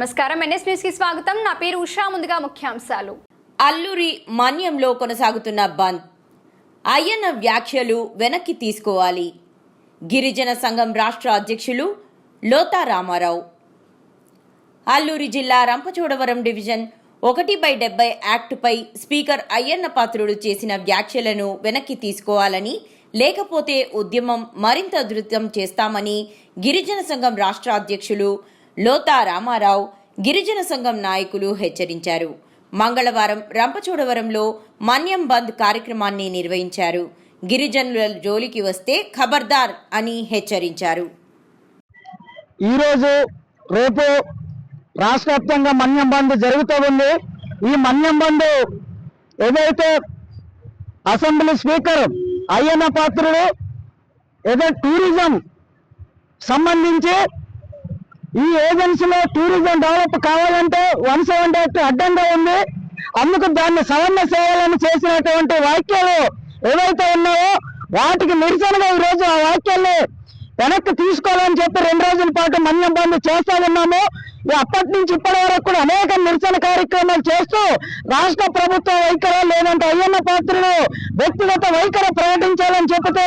నమస్కారం. ఎన్ఎస్ న్యూస్కి స్వాగతం. నా పేరు ఉషా. ముందుగా ముఖ్యాంశాలు. అల్లూరి మన్యంలో కొనసాగుతున్న బంద్. అయ్యన్న వ్యాఖ్యలు వెనక్కి తీసుకోవాలి. గిరిజన సంఘం రాష్ట్ర అధ్యక్షులు లోతా రామారావు. అల్లూరి జిల్లా రంపచోడవరం డివిజన్ ఒకటి బై డెబ్బై యాక్టుపై స్పీకర్ అయ్యన్న పాత్రుడు చేసిన వ్యాఖ్యలను వెనక్కి తీసుకోవాలని లేకపోతే ఉద్యమం మరింత ఉధృతం చేస్తామని గిరిజన సంఘం రాష్ట్ర అధ్యక్షులు లోతా రామారావు గిరిజన సంఘం నాయకులు హెచ్చరించారు. మంగళవారం రంపచోడవరంలో మన్యం బంద్ కార్యక్రమాన్ని నిర్వహించారు. గిరిజనుల జోలికి వస్తే ఖబర్దార్ అని హెచ్చరించారు. ఈరోజు రేపు రాష్ట్ర వ్యాప్తంగా మన్యం బంద్ జరుగుతూ ఉంది. ఈ మన్యం బంద్ ఏదైతే అసెంబ్లీ స్పీకర్ అయ్యన్న పాత్రుడు ఏదో టూరిజం సంబంధించి ఈ ఏజెన్సీలో టూరిజం డెవలప్ కావాలంటే వన్ సెవెన్ అడ్డంగా ఉంది. అందుకు దాన్ని సవరణ చేయాలని చేసినటువంటి వాక్యాలు ఏవైతే ఉన్నాయో వాటికి నిరసనగా ఈ రోజు ఆ వాక్యాల్ని వెనక్కి తీసుకోవాలని చెప్పి రెండు రోజుల పాటు మన్యం బంద్ చేస్తా ఉన్నాము. అప్పటి నుంచి ఇప్పటి వరకు కూడా అనేక నిరసన కార్యక్రమాలు చేస్తూ రాష్ట్ర ప్రభుత్వ వైఖరి లేదంటే అయ్యన్న పాత్రలు వ్యక్తిగత వైఖరి ప్రకటించాలని చెబితే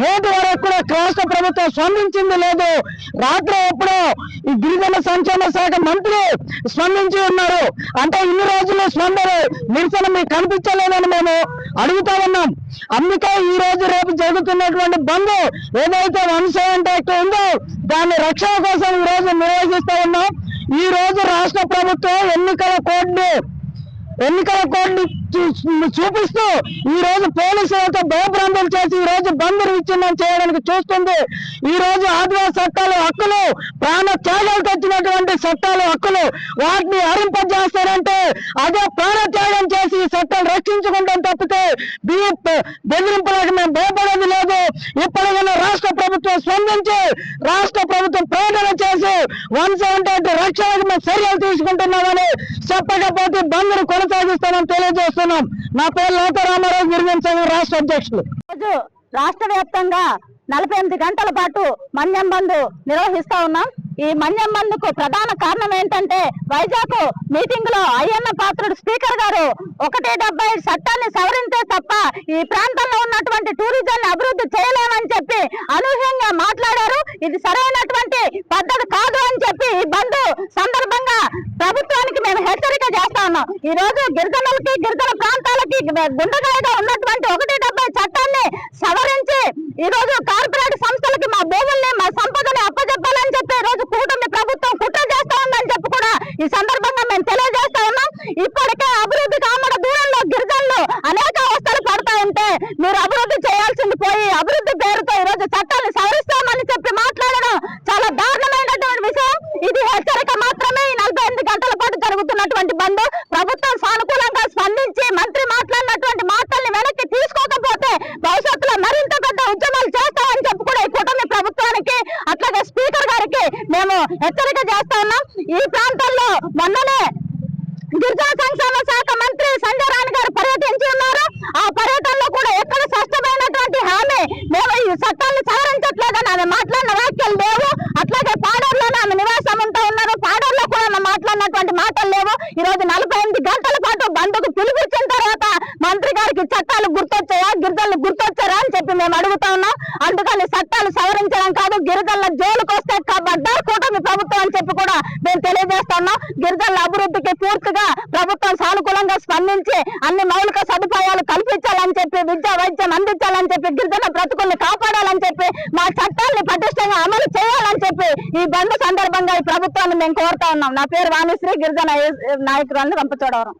నేటి వరకు కూడా రాష్ట్ర ప్రభుత్వం స్పందించింది లేదు. రాత్రి ఎప్పుడో ఈ గిరిజన సంక్షేమ శాఖ మంత్రి స్పందించి ఉన్నారు. అంటే ఇన్ని రోజులు స్పందన నిరసన మీకు కనిపించలేదని మేము అడుగుతా ఉన్నాం. అందుకే ఈ రోజు రేపు జరుగుతున్నటువంటి బంద్ ఏదైతే వన్ సెవెంటీ ఉందో దాన్ని రక్షణ కోసం ఈ రోజు నిర్వహిస్తా ఉన్నాం. ఈ రోజు రాష్ట్ర ప్రభుత్వం ఎన్నికల కోడ్ని ఎన్నికల కోడ్ని చూపిస్తూ ఈ రోజు పోలీసులతో భయభ్రాంతులు చేసి ఈ రోజు బంద్ విచ్ఛిన్నం చేయడానికి చూస్తుంది. ఈ రోజు ఆదివాసీ చట్టాలు హక్కులు ప్రాణ త్యాగాలు తెచ్చినటువంటి చట్టాలు హక్కులు వాటిని హరింపజేస్తారంటే అదే ప్రాణ త్యాగం చేసి ఈ చట్టాలు రక్షించుకుంటాం తప్పితే బీ- బెదిరింపులకు మేము భయపడేది లేదు. ఇప్పటికైనా రాష్ట్ర ప్రభుత్వం స్పందించి రాష్ట్ర ప్రభుత్వం ప్రకటన చేసి వన్ సెవెంటీ రక్షణకు మేము చర్యలు తీసుకుంటున్నామని చెప్పకపోతే బంద్ను కొనసాగిస్తామని తెలియజేస్తున్నాం. నా పేరు లోక రామారావు గిరిజన సంఘం రాష్ట్ర అధ్యక్షులు. రోజు రాష్ట్ర వ్యాప్తంగా నలభై ఎనిమిది గంటల పాటు మన్యం బంద్ నిర్వహిస్తా ఉన్నాం. ఈ మన్యం బంద్కు ప్రధాన కారణం ఏంటంటే వైజాగ్ మీటింగ్లో అయ్యన్న పాత్రుడు స్పీకర్ గారు ఒకటి డెబ్బై చట్టాన్ని సవరించే తప్ప ఈ ప్రాంతంలో ఉన్నటువంటి టూరిజం అభివృద్ధి చేయలేమని చెప్పి అనూహ్యంగా మాట్లాడారు. ఇది సరైనటువంటి పద్ధతి కాదు అని చెప్పి ఈ బంద్ సందర్భంగా ప్రభుత్వానికి మేము హెచ్చరిక చేస్తా ఉన్నాం ఈ రోజు గిరిజనులకి గిరిజన ప్రాంతాలకి గుండెగాయగా ఉన్నటువంటి ఒకటి డెబ్బై చట్టాన్ని సవరించి ఈ రోజు కార్పొరేట్ సంస్థ హెచ్చరిక చేస్తా ఉన్నాం ఈ ప్రాంతంలో మొన్ననే గిరిజన సంక్షేమ శాఖ మంత్రి సంజయ్ రాణి గారు పర్యటించి ఉన్నారు. ఆ పర్యటనలో కూడా ఎక్కడ స్పష్టమైనటువంటి హామీ మేము ఈ చట్టాన్ని సవరించట్లేదని ఆమె మాట్లాడిన వ్యాఖ్యలు లేవు. అట్లాగే పాడూరులోనే ఆమె నివాసం ఉంటా ఉన్నారు. పాడూరులో కూడా ఆమె మాట్లాడినటువంటి మాటలు లేవు. ఈ రోజు నలభై ఎనిమిది గంటల పాటు బంధుకు పిలుపుచ్చిన తర్వాత మంత్రి గారికి చట్టాలు గుర్తొచ్చాయా? గిరిజనులు గుర్తొచ్చారా అని చెప్పి మేము అడుగుతా ఉన్నాం. అందుకని చట్టాలు సవరించడం కాదు గిరిజనుల జోలుకు మేము తెలియజేస్తున్నాం గిరిజనుల అభివృద్ధికి పూర్తిగా ప్రభుత్వం సానుకూలంగా స్పందించి అన్ని మౌలిక సదుపాయాలు కల్పించాలని చెప్పి విద్యా వైద్యం అందించాలని చెప్పి గిరిజన బ్రతుకుల్ని కాపాడాలని చెప్పి మా చట్టాన్ని పటిష్టంగా అమలు చేయాలని చెప్పి ఈ బంద్ సందర్భంగా ఈ ప్రభుత్వాన్ని మేము కోరుతా ఉన్నాం. నా పేరు వాణిశ్రీ గిరిజన నాయకురాలను రంపచోడవరం.